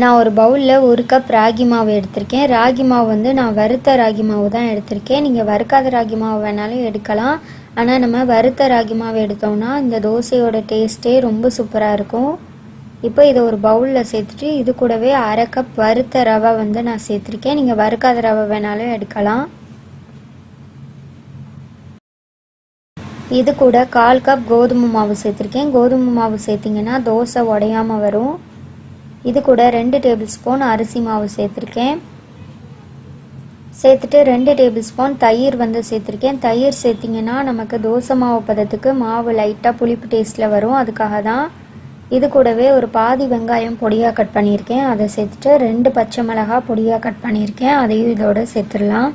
நான் ஒரு பவுலில் ஒரு கப் ராகி மாவு எடுத்திருக்கேன். ராகி மாவு வந்து நான் வறுத்த ராகி மாவு தான் எடுத்திருக்கேன். நீங்கள் வறுக்காத ராகி மாவு வேணாலும் எடுக்கலாம். ஆனால் நம்ம வறுத்த ராகி மாவு எடுத்தோம்னா இந்த தோசையோட டேஸ்ட்டே ரொம்ப சூப்பராக இருக்கும். இப்போ இதை ஒரு பவுலில் சேர்த்துட்டு இது கூடவே அரை கப் வறுத்த ரவை வந்து நான் சேர்த்துருக்கேன். நீங்கள் வறுக்காத ரவை வேணாலும் எடுக்கலாம். இது கூட கால் கப் கோதுமை மாவு சேர்த்துருக்கேன். கோதுமை மாவு சேர்த்திங்கன்னா தோசை உடையாமல் வரும். இது கூட ரெண்டு டேபிள் ஸ்பூன் அரிசி மாவு சேர்த்துருக்கேன். சேர்த்துட்டு ரெண்டு டேபிள் ஸ்பூன் தயிர் வந்து சேர்த்துருக்கேன். தயிர் சேர்த்திங்கன்னா நமக்கு தோசை மாவு பதத்துக்கு மாவு லைட்டாக புளிப்பு டேஸ்ட்டில் வரும். அதுக்காக தான் இது கூடவே ஒரு பாதி வெங்காயம் பொடியாக கட் பண்ணியிருக்கேன். அதை சேர்த்துட்டு ரெண்டு பச்சை மிளகா பொடியாக கட் பண்ணியிருக்கேன். அதையும் இதோட சேர்த்துடலாம்.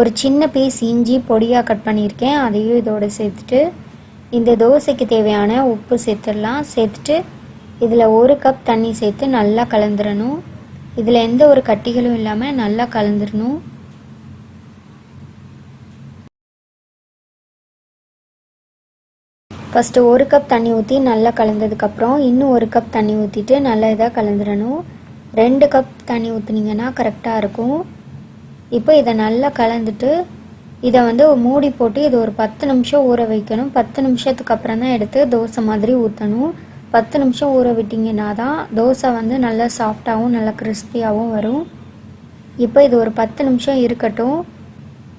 ஒரு சின்ன பீஸ் இஞ்சி பொடியாக கட் பண்ணியிருக்கேன். அதையும் இதோட சேர்த்துட்டு இந்த தோசைக்கு தேவையான உப்பு சேர்த்துடலாம். சேர்த்துட்டு இதில் ஒரு கப் தண்ணி சேர்த்து நல்லா கலந்துடணும் இதில் எந்த ஒரு கட்டிகளும் இல்லாமல் நல்லா கலந்துடணும் ஃபஸ்ட்டு ஒரு கப் தண்ணி ஊற்றி நல்லா கலந்ததுக்கப்புறம் இன்னும் ஒரு கப் தண்ணி ஊற்றிட்டு நல்லா இதாக கலந்துடணும் ரெண்டு கப் தண்ணி ஊற்றுனீங்கன்னா கரெக்டாக இருக்கும். இப்போ இதை நல்லா கலந்துட்டு இதை வந்து மூடி போட்டு இது ஒரு பத்து நிமிஷம் ஊற வைக்கணும். பத்து நிமிஷத்துக்கு அப்புறம் தான் எடுத்து தோசை மாதிரி ஊற்றணும் பத்து நிமிஷம் ஊற விட்டிங்கன்னா தான் தோசை வந்து நல்லா சாஃப்டாகவும் நல்லா கிறிஸ்பியாகவும் வரும். இப்போ இது ஒரு பத்து நிமிஷம் இருக்கட்டும்.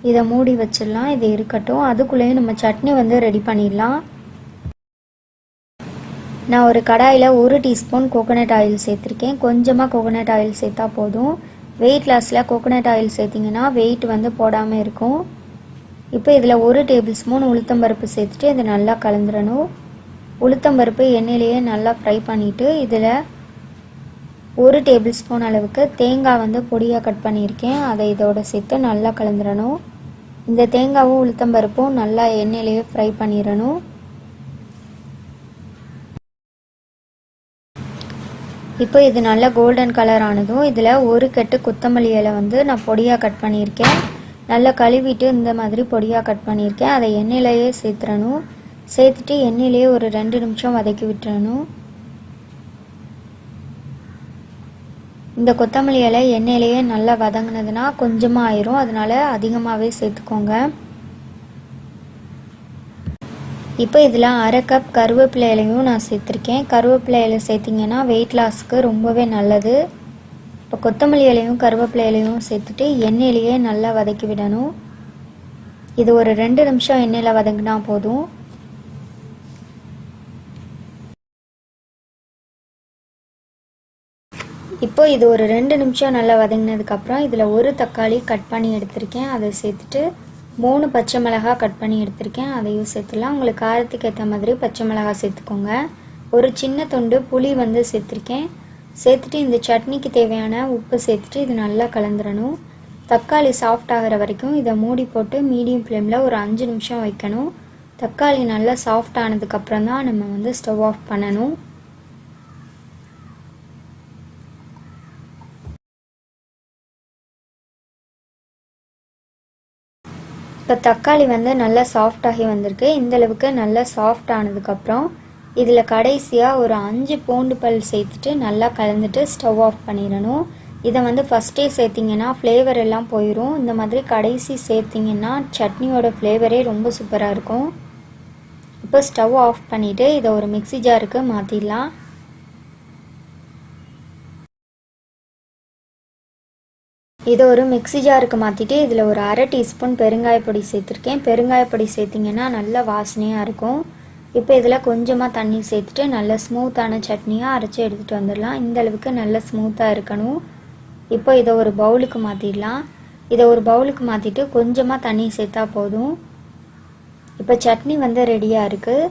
இதை மூடி வச்சிடலாம். இது இருக்கட்டும். அதுக்குள்ளேயும் நம்ம சட்னி வந்து ரெடி பண்ணிடலாம். நான் ஒரு கடாயில் ஒரு டீஸ்பூன் கோகோனட் ஆயில் சேர்த்துருக்கேன். கொஞ்சமாக கோகோனட் ஆயில் சேர்த்தா போதும். வெயிட் லாஸில் கோகோனட் ஆயில் சேர்த்திங்கன்னா வெயிட் வந்து போடாமல் இருக்கும். இப்போ இதில் ஒரு டேபிள் ஸ்பூன் உளுத்தம்பருப்பு சேர்த்துட்டு இதை நல்லா கலந்துடணும் உளுத்தம்பருப்பு எண்ணெயிலேயே நல்லா ஃப்ரை பண்ணிவிட்டு இதில் ஒரு டேபிள் ஸ்பூன் அளவுக்கு தேங்காய் வந்து பொடியாக கட் பண்ணியிருக்கேன். அதை இதோட சேர்த்து நல்லா கலந்துடணும் இந்த தேங்காவும் உளுத்தம்பருப்பும் நல்லா எண்ணெயிலேயே ஃப்ரை பண்ணிடணும் இப்போ இது நல்லா கோல்டன் கலர் ஆனதும் இதில் ஒரு கட்டு கொத்தமல்லி இலை வந்து நான் பொடியாக கட் பண்ணியிருக்கேன். நல்லா கழுவிட்டு இந்த மாதிரி பொடியாக கட் பண்ணியிருக்கேன். அதை எண்ணெயிலேயே சேர்த்துறணும். சேர்த்துட்டு எண்ணெயிலேயே ஒரு ரெண்டு நிமிஷம் வதக்கி விட்டுறணும். இந்த கொத்தமல்லி இலை எண்ணெயிலேயே நல்லா வதங்கினதுன்னா கொஞ்சமாக ஆயிரும். அதனால அதிகமாகவே சேர்த்துக்கோங்க. இப்போ இதில் அரை கப் கருவேப்பிலை இலையும் நான் சேர்த்துருக்கேன். கருவேப்பிலை இலை சேர்த்திங்கன்னா வெயிட் லாஸ்க்கு ரொம்பவே நல்லது. இப்போ கொத்தமல்லி இலையும் கருவேப்பிலை இலையும் சேர்த்துட்டு எண்ணெயிலேயே நல்லா வதக்கி விடணும். இது ஒரு ரெண்டு நிமிஷம் எண்ணெயில் வதங்கினா போதும். இப்போ இது ஒரு ரெண்டு நிமிஷம் நல்லா வதங்கினதுக்கப்புறம் இதில் ஒரு தக்காளி கட் பண்ணி எடுத்திருக்கேன். அதை சேர்த்துட்டு மூணு பச்சை மிளகா கட் பண்ணி எடுத்திருக்கேன். அதையும் சேர்த்துலாம் உங்களுக்கு காரத்துக்கு ஏற்ற மாதிரி பச்சை மிளகா சேர்த்துக்கோங்க. ஒரு சின்ன தொண்டு புளி வந்து சேர்த்துருக்கேன். சேர்த்துட்டு இந்த சட்னிக்கு தேவையான உப்பு சேர்த்துட்டு இது நல்லா கலந்துடணும் தக்காளி சாஃப்ட் ஆகிற வரைக்கும் இதை மூடி போட்டு மீடியம் ஃப்ளேமில் ஒரு அஞ்சு நிமிஷம் வைக்கணும். தக்காளி நல்லா சாஃப்ட் ஆனதுக்கப்புறம் தான் நம்ம வந்து ஸ்டவ் ஆஃப் பண்ணணும். இப்போ தக்காளி வந்து நல்லா சாஃப்டாகி வந்திருக்கு. இந்தளவுக்கு நல்லா சாஃப்ட் ஆனதுக்கப்புறம் இதில் கடைசியாக ஒரு அஞ்சு பூண்டு பல் சேர்த்துட்டு நல்லா கலந்துட்டு ஸ்டவ் ஆஃப் பண்ணிடணும். இதை வந்து ஃபஸ்ட்டே சேர்த்திங்கன்னா ஃப்ளேவர் எல்லாம் போயிடும் இந்த மாதிரி கடைசி சேர்த்திங்கன்னா சட்னியோட ஃப்ளேவரே ரொம்ப சூப்பராக இருக்கும். இப்போ ஸ்டவ் ஆஃப் பண்ணிவிட்டு இதை ஒரு மிக்சி ஜாருக்கு மாற்றிடலாம் இதை ஒரு மிக்சி ஜாருக்கு மாற்றிட்டு இதில் ஒரு அரை டீஸ்பூன் பெருங்காய பொடி சேர்த்துருக்கேன். பெருங்காயப்பொடி சேர்த்திங்கன்னா நல்ல வாசனையாக இருக்கும். இப்போ இதில் கொஞ்சமாக தண்ணி சேர்த்துட்டு நல்ல ஸ்மூத்தான சட்னியாக அரைச்சி எடுத்துகிட்டு வந்துடலாம். இந்த அளவுக்கு நல்ல ஸ்மூத்தாக இருக்கணும். இப்போ இதை ஒரு பவுலுக்கு மாற்றிடலாம் இதை ஒரு பவுலுக்கு மாற்றிட்டு கொஞ்சமாக தண்ணி சேர்த்தா போதும். இப்போ சட்னி வந்து ரெடியாக இருக்குது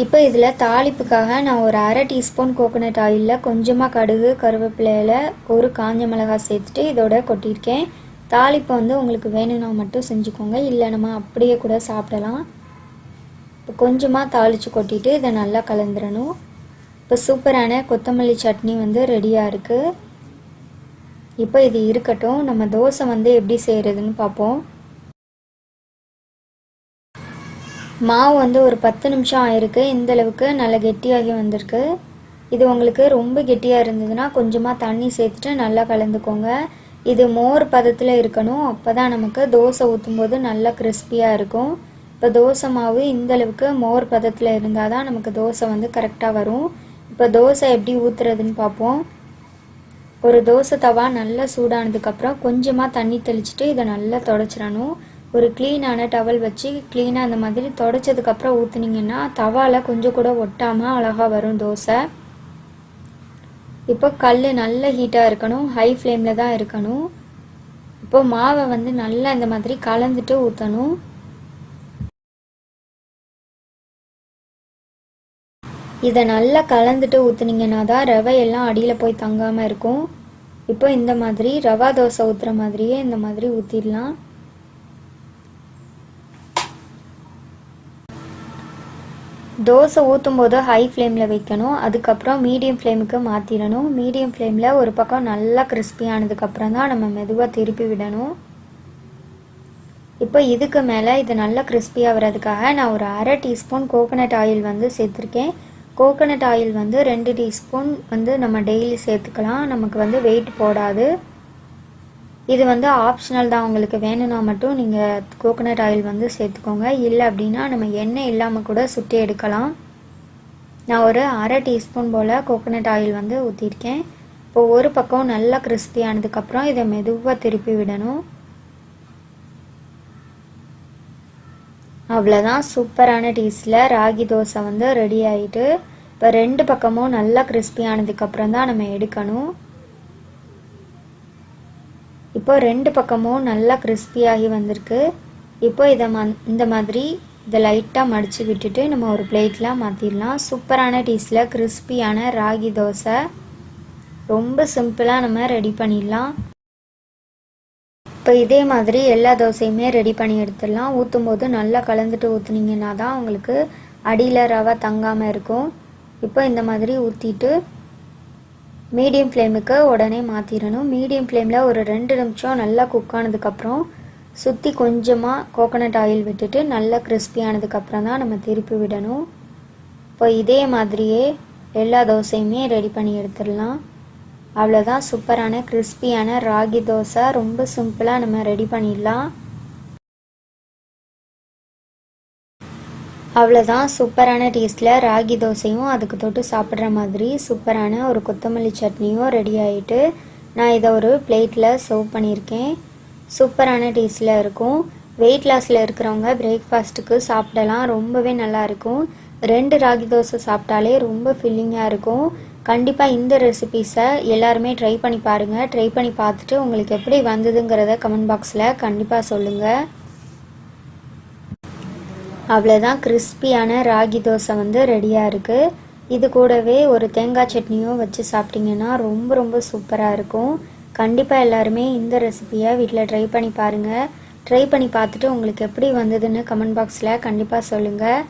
இப்போ இதில் தாளிப்புக்காக நான் ஒரு அரை டீஸ்பூன் கோகோனட் ஆயிலில் கொஞ்சமாக கடுகு கருவேப்பிலையில் ஒரு காஞ்ச மிளகாய் சேர்த்துட்டு இதோட கொட்டியிருக்கேன். தாளிப்பு வந்து உங்களுக்கு வேணும்னா மட்டும் செஞ்சுக்கோங்க. இல்லை நம்ம அப்படியே கூட சாப்பிடலாம். இப்போ கொஞ்சமாக தாளித்து கொட்டிட்டு இதை நல்லா கலந்துடணும் இப்போ சூப்பரான கொத்தமல்லி சட்னி வந்து ரெடியாக இருக்குது இப்போ இது இருக்கட்டும். நம்ம தோசை வந்து எப்படி செய்கிறதுன்னு பார்ப்போம். மாவு வந்து ஒரு பத்து நிமிஷம் ஆயிருக்கு. இந்த அளவுக்கு நல்லா கெட்டியாகி வந்திருக்கு. இது உங்களுக்கு ரொம்ப கெட்டியாக இருந்ததுன்னா கொஞ்சமாக தண்ணி சேர்த்துட்டு நல்லா கலந்துக்கோங்க. இது மோர் பதத்தில் இருக்கணும். அப்போ தான் நமக்கு தோசை ஊற்றும் போது நல்லா கிறிஸ்பியாக இருக்கும். இப்போ தோசை மாவு இந்த அளவுக்கு மோர் பதத்தில் இருந்தால் தான் நமக்கு தோசை வந்து கரெக்டாக வரும். இப்போ தோசை எப்படி ஊற்றுறதுன்னு பார்ப்போம் ஒரு தோசை தவா நல்லா சூடானதுக்கப்புறம் கொஞ்சமாக தண்ணி தெளிச்சுட்டு இதை நல்லா தொடச்சிடணும். ஒரு க்ளீனான டவல் வச்சு க்ளீனாக அந்த மாதிரி தொடச்சதுக்கப்புறம் ஊற்றுனீங்கன்னா தவாவில் கொஞ்சம் கூட ஒட்டாமல் அழகாக வரும் தோசை. இப்போ கல் நல்ல ஹீட்டாக இருக்கணும் ஹை ஃப்ளேமில் தான் இருக்கணும். இப்போ மாவை வந்து நல்லா இந்த மாதிரி கலந்துட்டு ஊற்றணும் இதை நல்லா கலந்துட்டு ஊற்றுனீங்கன்னா தான் ரவை எல்லாம் அடியில் போய் தங்காமல் இருக்கும். இப்போ இந்த மாதிரி ரவா தோசை ஊற்றுற மாதிரியே இந்த மாதிரி ஊற்றிடலாம் தோசை ஊற்றும் போது ஹை ஃப்ளேமில் வைக்கணும். அதுக்கப்புறம் மீடியம் ஃப்ளேமுக்கு மாற்றிடணும் மீடியம் ஃப்ளேமில் ஒரு பக்கம் நல்லா கிறிஸ்பியானதுக்கப்புறம் தான் நம்ம மெதுவாக திருப்பி விடணும். இப்போ இதுக்கு மேலே இது நல்லா கிறிஸ்பியாக வர்றதுக்காக நான் ஒரு அரை டீஸ்பூன் கோகோனட் ஆயில் வந்து சேர்த்துருக்கேன். கோகோனட் ஆயில் வந்து ரெண்டு டீஸ்பூன் வந்து நம்ம டெய்லி சேர்த்துக்கலாம். நமக்கு வந்து வெயிட் போடாது. இது வந்து ஆப்ஷனல் தான். உங்களுக்கு வேணும்னா மட்டும் நீங்கள் கோகோனட் ஆயில் வந்து சேர்த்துக்கோங்க. இல்லை அப்படின்னா நம்ம எண்ணெய் இல்லாமல் கூட சுட்டி எடுக்கலாம். நான் ஒரு அரை டீஸ்பூன் போல் கோகோனட் ஆயில் வந்து ஊற்றிருக்கேன் இப்போ ஒரு பக்கம் நல்லா கிறிஸ்பியானதுக்கப்புறம் ஆனதுக்கப்புறம் இதை மெதுவாக திருப்பி விடணும். அவ்வளோதான் சூப்பரான டீஸில் ராகி தோசை வந்து ரெடி ஆகிட்டு இப்போ ரெண்டு பக்கமும் நல்லா கிறிஸ்பியானதுக்கப்புறம் ஆனதுக்கப்புறம் தான் நம்ம எடுக்கணும். இப்போ ரெண்டு பக்கமும் நல்லா கிறிஸ்பியாகி வந்திருக்கு. இப்போ இதை இந்த மாதிரி இதை லைட்டாக மடித்து விட்டுட்டு நம்ம ஒரு பிளேட்டில் மாற்றிடலாம் சூப்பரான டீஸில் கிறிஸ்பியான ராகி தோசை. ரொம்ப சிம்பிளாக நம்ம ரெடி பண்ணிடலாம். இப்போ இதே மாதிரி எல்லா தோசையுமே ரெடி பண்ணி எடுத்துடலாம். ஊற்றும் போது நல்லா கலந்துட்டு ஊற்றுனீங்கன்னா தான் உங்களுக்கு அடியில் ரவை தங்காமல் இருக்கும். இப்போ இந்த மாதிரி ஊற்றிட்டு மீடியம் ஃப்ளேமுக்கு உடனே மாற்றிடணும் மீடியம் ஃப்ளேமில் ஒரு ரெண்டு நிமிஷம் நல்லா குக் ஆனதுக்கப்புறம் சுற்றி கொஞ்சமாக கோகோனட் ஆயில் விட்டுட்டு நல்லா crispy ஆனதுக்கப்புறம் தான் நம்ம திருப்பி விடணும். இப்போ இதே மாதிரியே எல்லா தோசையுமே ரெடி பண்ணி எடுத்துடலாம். அவ்வளோதான் சூப்பரான கிறிஸ்பியான ராகி தோசை. ரொம்ப சிம்பிளாக நம்ம ரெடி பண்ணிடலாம். அவ்வளோதான் சூப்பரான டேஸ்ட்டில் ராகி தோசையும் அதுக்கு தொட்டு சாப்பிட்ற மாதிரி சூப்பரான ஒரு கொத்தமல்லி சட்னியும் ரெடி ஆகிட்டு நான் இதை ஒரு பிளேட்டில் சர்வ் பண்ணியிருக்கேன். சூப்பரான டேஸ்ட்டில் இருக்கும். வெயிட் லாஸில் இருக்கிறவங்க பிரேக்ஃபாஸ்ட்டுக்கு சாப்பிடலாம். ரொம்பவே நல்லாயிருக்கும் ரெண்டு ராகி தோசை சாப்பிட்டாலே ரொம்ப ஃபில்லிங்காக இருக்கும். கண்டிப்பாக இந்த ரெசிபீஸை எல்லாருமே ட்ரை பண்ணி பாருங்கள் ட்ரை பண்ணி பார்த்துட்டு உங்களுக்கு எப்படி வந்ததுங்கிறத கமெண்ட் பாக்ஸில் கண்டிப்பாக சொல்லுங்கள் அவ்வளோதான் கிறிஸ்பியான ராகி தோசை வந்து ரெடியாக இருக்குது இது கூடவே ஒரு தேங்காய் சட்னியும் வச்சு சாப்பிட்டிங்கன்னா ரொம்ப ரொம்ப சூப்பராக இருக்கும். கண்டிப்பாக எல்லாருமே இந்த ரெசிபியை வீட்டில் ட்ரை பண்ணி பாருங்கள் ட்ரை பண்ணி பார்த்துட்டு உங்களுக்கு எப்படி வந்ததுன்னு கமெண்ட் பாக்ஸில் கண்டிப்பாக சொல்லுங்கள்